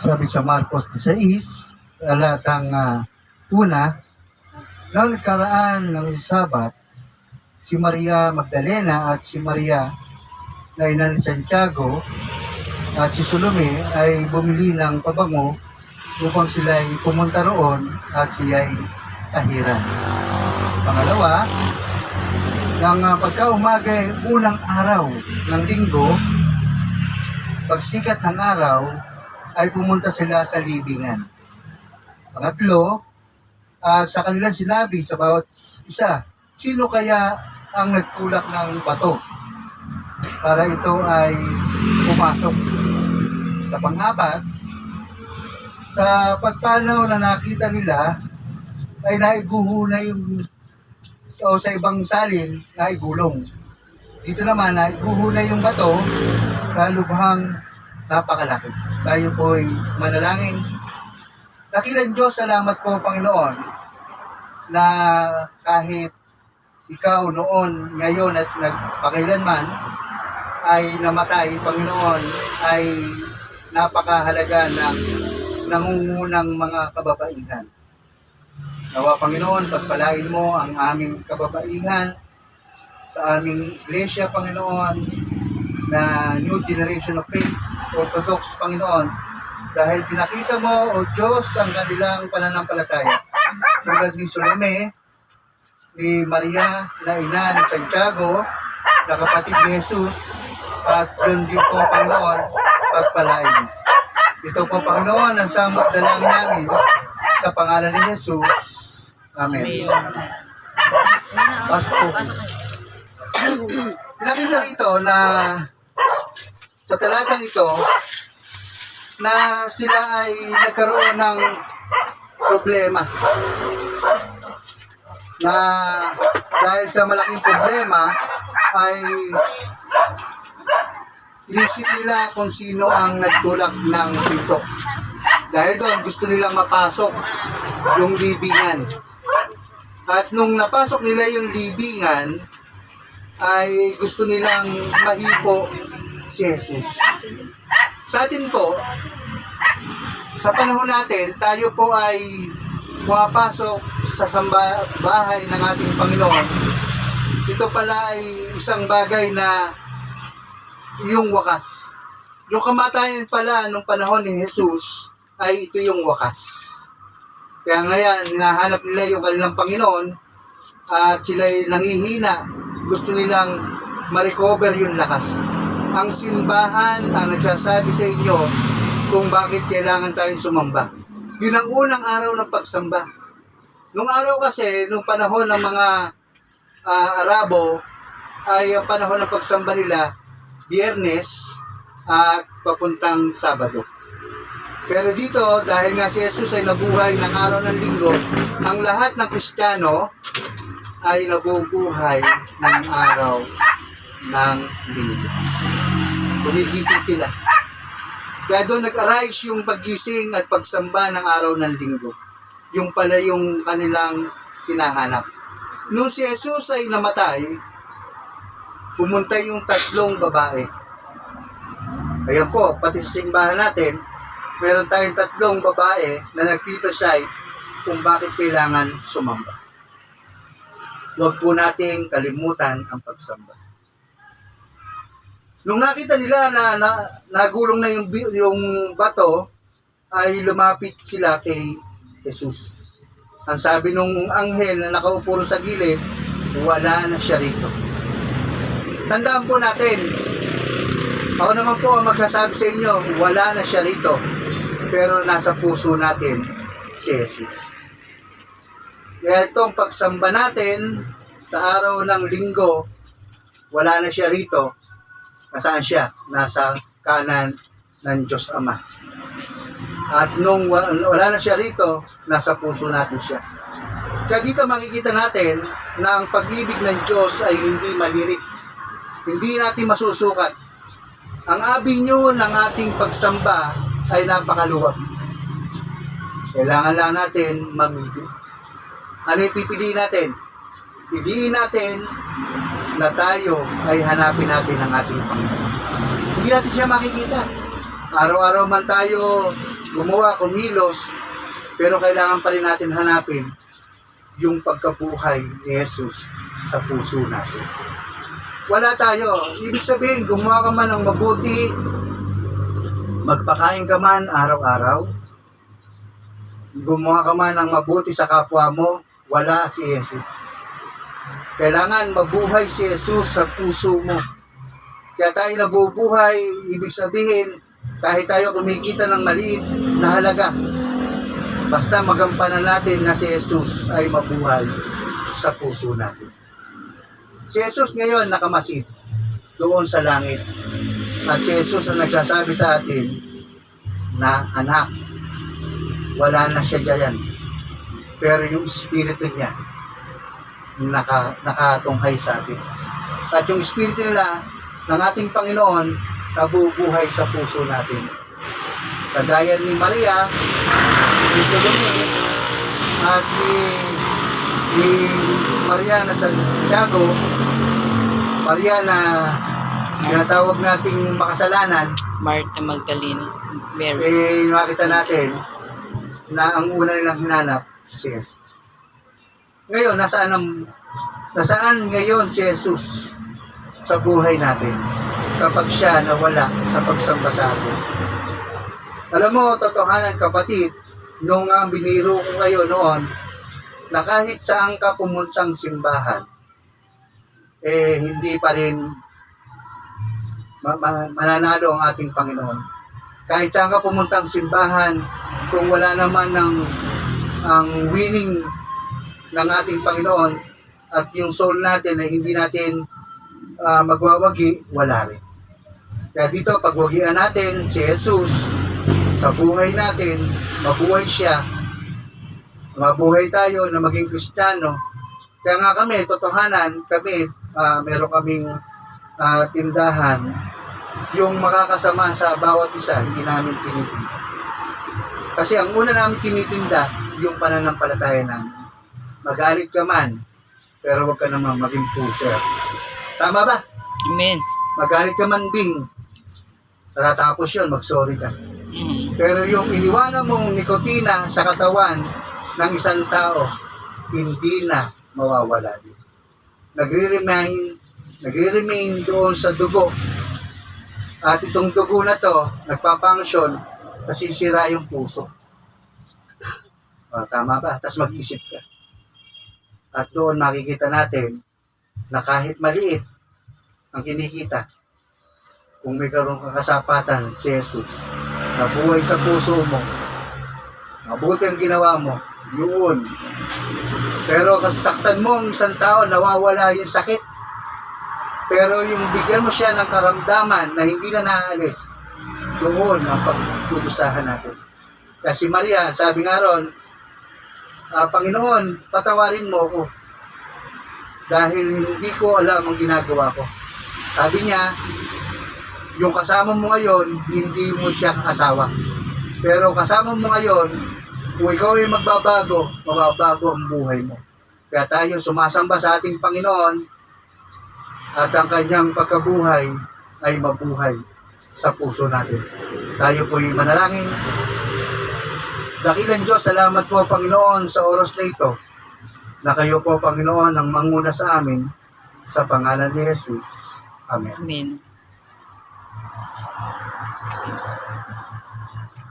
Sabi sa Marcos 16, alatang uh, una, noong nagkaraan ng Sabat, si Maria Magdalena at si Maria na ina ni Santiago at si Salome ay bumili ng pabango upang sila ay pumunta roon at siya ay tahiran. Pangalawa, ng uh, pagka-umaga unang araw ng linggo, pagsikat ng araw, ay pumunta sila sa libingan. Pangatlo, ah, sa kanilang sinabi sa bawat isa, sino kaya ang nagtulak ng bato para ito ay pumasok. Sa pangapat, sa pagpanaw na nakita nila, ay naiguho na yung o sa ibang salin, naigulong. Dito naman, naiguho na yung bato sa lubhang napakalaki. Tayo po'y manalangin. Dakilang Diyos, salamat po, Panginoon, na kahit ikaw noon, ngayon at nagpakailanman ay namatay, Panginoon, ay napakahalaga ng nangungunang mga kababaihan. Nawa Panginoon, pagpalain mo ang aming kababaihan sa aming iglesia, Panginoon, na New Generation of Faith, Orthodox, Panginoon, dahil pinakita mo, O Diyos, ang kanilang pananampalataya. Tulad ni Salome, ni Maria, na ina ni Santiago, na kapatid ni Jesus, at yun din po, Panginoon, pagpalain mo. Ito po, Panginoon, ang samot dalangin namin sa pangalan ni Jesus. Amen. Pasok po. Nakita rito na talatang ito na sila ay nagkaroon ng problema na dahil sa malaking problema ay inisip nila kung sino ang nagtulak ng pinto. Dahil doon gusto nilang mapasok yung libingan. At nung napasok nila yung libingan, ay gusto nilang mahipo si Jesus. Sa atin po, sa panahon natin, tayo po ay pumapasok sa samba ng ating Panginoon. Ito pala ay isang bagay na yung wakas. Yung kamatayan pala nung panahon ni Jesus ay ito yung wakas. Kaya ngayon, hinahanap nila yung kanilang Panginoon at sila ay nangihina. Gusto nilang ma-recover yung lakas. Ang simbahan ang nagsasabi sa inyo kung bakit kailangan tayong sumamba. Yun ang unang araw ng pagsamba. Nung araw kasi, nung panahon ng mga ah, Arabo, ay ang panahon ng pagsamba nila, biyernes at papuntang Sabado. Pero dito, dahil nga si Jesus ay nabuhay ng araw ng linggo, ang lahat ng Kristiyano ay nabubuhay ng araw ng linggo. Gumigising sila. Kaya doon nag-arise yung paggising at pagsamba ng araw ng linggo. Yung pala yung kanilang pinahanap. Nung si Jesus ay namatay, pumunta yung tatlong babae. Ayan po, pati sa simbahan natin, meron tayong tatlong babae na nagpipreside kung bakit kailangan sumamba. Huwag po nating kalimutan ang pagsamba. Nung nakita nila na, na nagulong na yung, yung bato, ay lumapit sila kay Jesus. Ang sabi nung anghel na nakaupo sa gilid, wala na siya rito. Tandaan po natin, ako naman po ang magsasabi sa inyo, wala na siya rito. Pero nasa puso natin si Jesus. Kaya itong pagsamba natin sa araw ng linggo, wala na siya rito. Nasaan siya? Nasa kanan ng Diyos Ama. At nung wa- wala na siya rito, nasa puso natin siya. Kaya dito makikita natin na ang pag-ibig ng Diyos ay hindi malirik. Hindi natin masusukat. Ang avenue ng ating pagsamba ay napakaluwag. Kailangan lang natin mamili. Ano yung pipiliin natin? Piliin natin na tayo ay hanapin natin ang ating Panginoon. Hindi natin siya makikita. Araw-araw man tayo gumawa, kumilos, pero kailangan pa rin natin hanapin yung pagkabuhay ni Jesus sa puso natin. Wala tayo. Ibig sabihin, gumawa ka man ng mabuti, magpakain ka man araw-araw, gumawa ka man ng mabuti sa kapwa mo, wala si Jesus. Kailangan mabuhay si Jesus sa puso mo. Kaya tayo nabubuhay, ibig sabihin, kahit tayo kumikita ng maliit na halaga, basta magampanan natin na si Jesus ay mabuhay sa puso natin. Si Jesus ngayon nakamasid doon sa langit. At si Jesus ang nagsasabi sa atin na anak, wala na siya dyan. Pero yung espiritu niya, naka, nakatunghay sa atin. At yung espiritu nila ng ating Panginoon, nabubuhay sa puso natin. Kagaya ni Maria, ni Salome, at ni, ni Mariana Santiago, Maria na tinatawag nating makasalanan, Martha Magdalene, Mary. eh makita natin na ang una nilang hinanap si Jesus. Ngayon, nasaan ang nasaan ngayon si Jesus sa buhay natin kapag siya nawala sa pagsamba sa atin? Alam mo, totohanan kapatid, nung ang biniro ko kayo noon, na kahit saan ka pumuntang simbahan, eh hindi pa rin ma- ma- mananalo ang ating Panginoon kahit saan ka pumuntang simbahan, kung wala naman ng ang winning ng ating Panginoon at yung soul natin ay hindi natin ah, magwawagi, wala rin. Kaya dito, pagwagian natin si Jesus sa buhay natin, mabuhay siya, mabuhay tayo na maging Kristiyano. Kaya nga kami, totohanan, kami, ah, meron kaming ah, tindahan yung makakasama sa bawat isa, hindi namin tinitinda. Kasi ang una namin tinitinda, yung pananampalataya namin. Magalit ka man, pero wag ka naman maging puser. Tama ba? Amen. Magalit ka man, Bing. Natatapos yun, mag-sorry ka. Mm. Pero yung iniwanan mong nikotina sa katawan ng isang tao, hindi na mawawala yun. Nagre-remain, nagre-remain doon sa dugo. At itong dugo na to, nagpapangsyon, nasisira yung puso. Ah, tama ba? Tapos mag-isip ka. At doon makikita natin na kahit maliit ang kinikita, kung may karoon kang kasapatan si Jesus, na buhay sa puso mo, mabuti ang ginawa mo, yun. Pero kasaktan mo ang isang tao, nawawala yung sakit. Pero yung bigyan mo siya ng karamdaman na hindi na naaalis, doon ang pagkudusahan natin. Kasi Maria, sabi nga ron, "Ah, Panginoon, patawarin mo ako dahil hindi ko alam ang ginagawa ko. Sabi niya, yung kasama mo ngayon, hindi mo siya asawa. Pero kasama mo ngayon, kung ikaw ay magbabago, mababago ang buhay mo. Kaya tayo sumasamba sa ating Panginoon at ang kanyang pagkabuhay ay mabuhay sa puso natin. Tayo po'y manalangin. Dakilan Diyos, salamat po Panginoon sa oras na ito na kayo po Panginoon ang manguna sa amin sa pangalan ni Jesus. Amen. Amen.